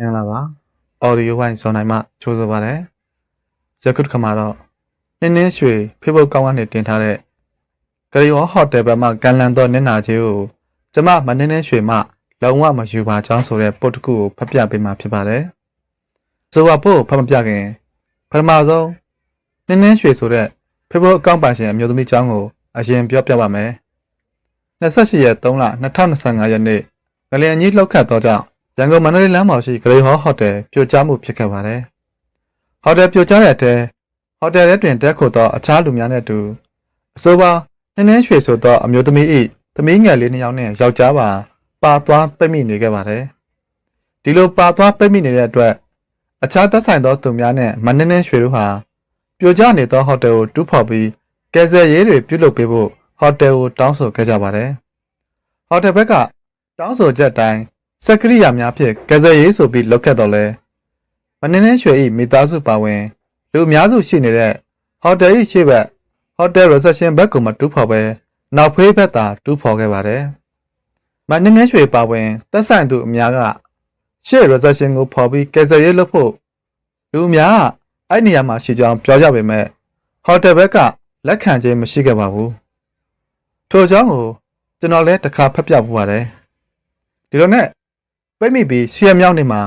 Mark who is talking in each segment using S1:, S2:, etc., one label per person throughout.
S1: မင်္ဂလာပါ audio wine ဇွန်နိုင်မှချိုးဆိုပါတယ်ယခုတစ်ခါမှာတော့နင်းနင်းရွှေ Facebook ကောင်းကနေတင်ထားတဲ့ဂရီဝဟိုတယ်ဘက်မှကန်လန်တော့နင်းနာကြီးကိုကျမမနင်းနင်းရွှေမှလုံးဝမယူပါချောင်းဆိုတဲ့ပုတ်တစ်ခုကိုဖတ်ပြပေးမှာဖြစ်ပါတယ်ဆိုပါဖို့ဖတ်မပြခင်ပထမဆုံးနင်းနင်းရွှေဆိုတဲ့ Facebook အကောင့်ပါရှင်အမျိုးသမီးချောင်းကိုအရင်ပြောပြပါမယ်28ရက်3လ2025ရက်နေ့ငလျင်ကြီးလှုပ်ခတ်သောကြောင့် ရန်ကုန်မန္တလေးလမ်းပေါ်ရှိဂရေဟောဟိုတယ်ပြိုကျမှုဖြစ်ခဲ့ပါတယ်။ဟိုတယ်ပြိုကျတဲ့အထဲဟိုတယ်ထဲတွင်တက်ခိုသောအခြားလူများနဲ့အတူအဆိုပါနင်းနှင်းရွှေဆိုသောအမျိုးသမီး၏သမီးငယ်လေးနှစ်ယောက်နဲ့ယောက်ျားပါပါသွားပိတ်မိနေခဲ့ပါတယ်။ဒီလိုပါသွားပိတ်မိနေတဲ့အတွက်အခြားသက်ဆိုင်သောသူများနဲ့မနင်းနှင်းရွှေတို့ဟာပြိုကျနေသောဟိုတယ်ကိုတူးဖော်ပြီးကယ်ဆယ်ရေးတွေပြုလုပ်ပေးဖို့ဟိုတယ်ကိုတောင်းဆိုခဲ့ကြပါတယ်။ဟိုတယ်ဘက်ကတောင်းဆိုချက်တိုင်း စက်ကရိယာများဖြင့်ကယ်ဆယ်ရေးဆိုပြီးလောက်ခဲ့တော့လဲမနင်းနှင်းရွှေဤမိသားစုပါဝင်လူအများစုရှိနေတဲ့ဟိုတယ်၏ရှေ့ဘက်ဟိုတယ်ရီဆက်ရှင်ဘက်ကမတူးဖော်ပဲနောက်ဖေးဘက်သာတူးဖော်ခဲ့ပါတယ်မနင်းနှင်းရွှေပါဝင်သက်ဆိုင်သူအများကရှေ့ရီဆက်ရှင်ကိုဖော်ပြီးကယ်ဆယ်ရေးလုပ်ဖို့လူအများကအဲ့နေရာမှာရှိကြောင်းပြောကြပေမဲ့ဟိုတယ်ဘက်ကလက်ခံခြင်းမရှိခဲ့ပါဘူးထို့ကြောင့်ကိုကျွန်တော်လည်းတစ်ခါဖတ်ပြပူပါတယ်ဒီလိုနဲ့ ပိတ်မိပြီးရှီယမြောင်းနေမှာ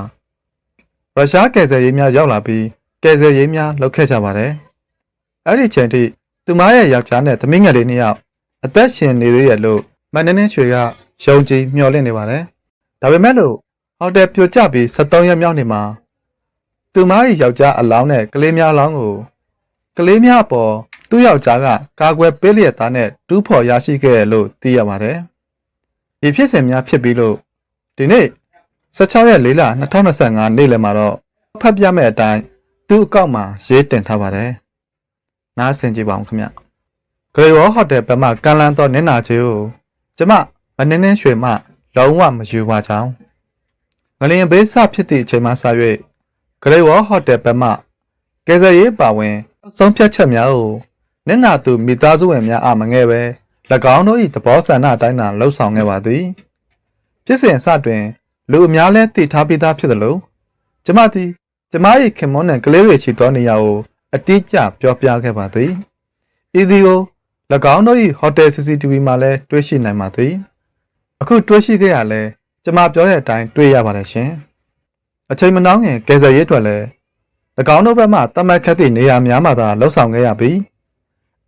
S1: ရုရှားကယ်ဆယ်ရေးများရောက်လာပြီးကယ်ဆယ်ရေးများလုပ်ခဲ့ကြပါတယ်။အဲ့ဒီချိန်ထိသူမရဲ့ယောက်ျားနဲ့သမီးငယ်လေးနှစ်ယောက်အသက်ရှင်နေသေးတယ်လို့မန်နင်းနှင်းရွှေကယုံကြည်မျှော်လင့်နေပါတယ်။ဒါပေမဲ့လို့ဟိုတယ်ပြိုကျပြီး73ရက်မြောက်နေမှာသူမရဲ့ယောက်ျားအလောင်းနဲ့ကလေးများအလောင်းကိုကလေးများအပေါ်သူ့ယောက်ျားကကာကွယ်ပေးလျက်သားနဲ့တူးဖော်ရရှိခဲ့တယ်လို့သိရပါတယ်။ဒီဖြစ်စဉ်များဖြစ်ပြီးလို့ဒီနေ့ 16ရက်4လ2025နေ့လယ်မှာတော့ဖတ်ပြမဲ့အတိုင်းသူ့အကောင့်မှာရေးတင်ထားပါတယ်။နားဆင်ကြည့်ပါဦးခင်ဗျ။ဂရေဝဟိုတယ်ဘက်မှကန်လန်းသောနင်းနာချေကိုကျမမနင်းနှင်းရွှေမှလုံးဝမယူပါကြောင်းငလျင်ဘေးစဖြစ်သည့်အချိန်မှစ၍ဂရေဝဟိုတယ်ဘက်မှကယ်ဆယ်ရေးပါဝင်ဆုံးဖြတ်ချက်များကိုနင်းနာသူမိသားစုဝင်များအမငဲ့ပဲ၎င်းတို့၏သဘောဆန္ဒအတိုင်းသာလှုပ်ဆောင်ခဲ့ပါသည်ဖြစ်စဉ်အစတွင် လူအများလဲသိထားပြီးသားဖြစ်သလိုကျမသည်ကျမ၏ခင်မွန်းနဲ့ကလေးတွေချီသောနေရာကိုအတိအကျပြောပြခဲ့ပါသည်ဤသည်ကို၎င်းတို့၏ဟိုတယ် CCTV မှာလည်းတွေ့ရှိနိုင်ပါသည်အခုတွေ့ရှိခဲ့ရလဲကျမပြောတဲ့အတိုင်းတွေ့ရပါတယ်ရှင်အချိန်မနှောင်းခင်ကယ်ဆယ်ရေးအတွက်လည်း၎င်းတို့ဘက်မှတမတ်ခတ်သည့်နေရာများမှာသာလှုပ်ဆောင်ခဲ့ရပြီး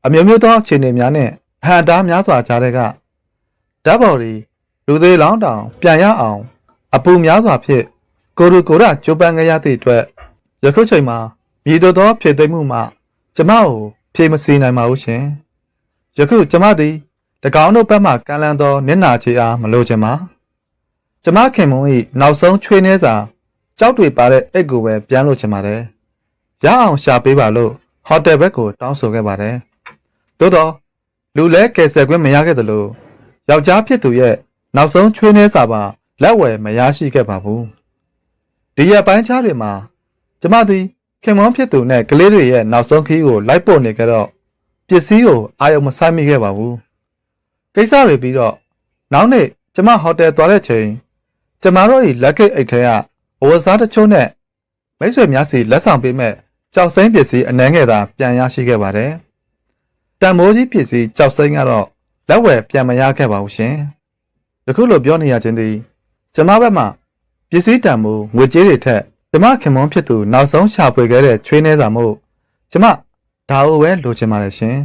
S1: အမျိုးမျိုးသောအခြေအနေများနဲ့အဟံတားများစွာကြားတဲ့ကဓာတ်ပေါ်ဒီလူသေးလောင်းတောင်ပြန်ရအောင် အပူများစွာဖြင့်ကိုရူကိုရကြိုးပမ်းခဲ့ရသည့်အတွက်ယခုချိန်မှာမြည်တော်သောဖြည့်သိမ့်မှုမှကျမကိုဖြေမစီနိုင်ပါဘူးရှင်ယခုကျမသည်တကောင်းတို့ဘက်မှကမ်းလန်းသောနင့်နာချေအားမလိုချင်ပါကျမခင်မုံ၏နောက်ဆုံးချွေးနှဲစာကြောက်တွေပါတဲ့အိတ်ကိုပဲပြန်လို့ချင်ပါတယ်ရအောင်ရှာပေးပါလို့ဟိုတယ်ဘက်ကိုတောင်းဆိုခဲ့ပါတယ်သို့တော့လူလဲကယ်ဆယ်ခွင့်မရခဲ့သလိုယောက်ျားဖြစ်သူရဲ့နောက်ဆုံးချွေးနှဲစာပါ လက်ဝယ်မရရှိခဲ့ပါဘူးဒီရက်ပိုင်းခြားတွေမှာကျမသည်ခင်မွန်းဖြစ်သူနဲ့ကလေးတွေရဲ့နောက်ဆုံးခီးကိုလိုက်ပို့နေကြတော့ပစ္စည်းကိုအာရုံမစိုက်မိခဲ့ပါဘူးကိစ္စတွေပြီးတော့နောက်နေ့ကျမဟိုတယ်သွားတဲ့ချိန်ကျမတို့၏လက်ကိတ်အိတ်ထဲကဘဝစားတချို့နဲ့မိတ်ဆွေများစီလက်ဆောင်ပေးမဲ့ကြောက်စိမ့်ပစ္စည်းအနှဲငယ်သာပြန်ရရှိခဲ့ပါတယ်တန်မိုးကြီးပစ္စည်းကြောက်စိမ့်ကတော့လက်ဝယ်ပြန်မရခဲ့ပါဘူးရှင်ယခုလိုပြောနေရခြင်းသည် ကျမဘက်မှပစ္စည်းတန်မှုငွေကြေးတွေထက်ကျမခင်မွန်းဖြစ်သူနောက်ဆုံးရှာဖွေခဲ့တဲ့ချွေးနှဲစာမို့ကျမဒါအိုပဲလိုချင်ပါတယ်ရှင်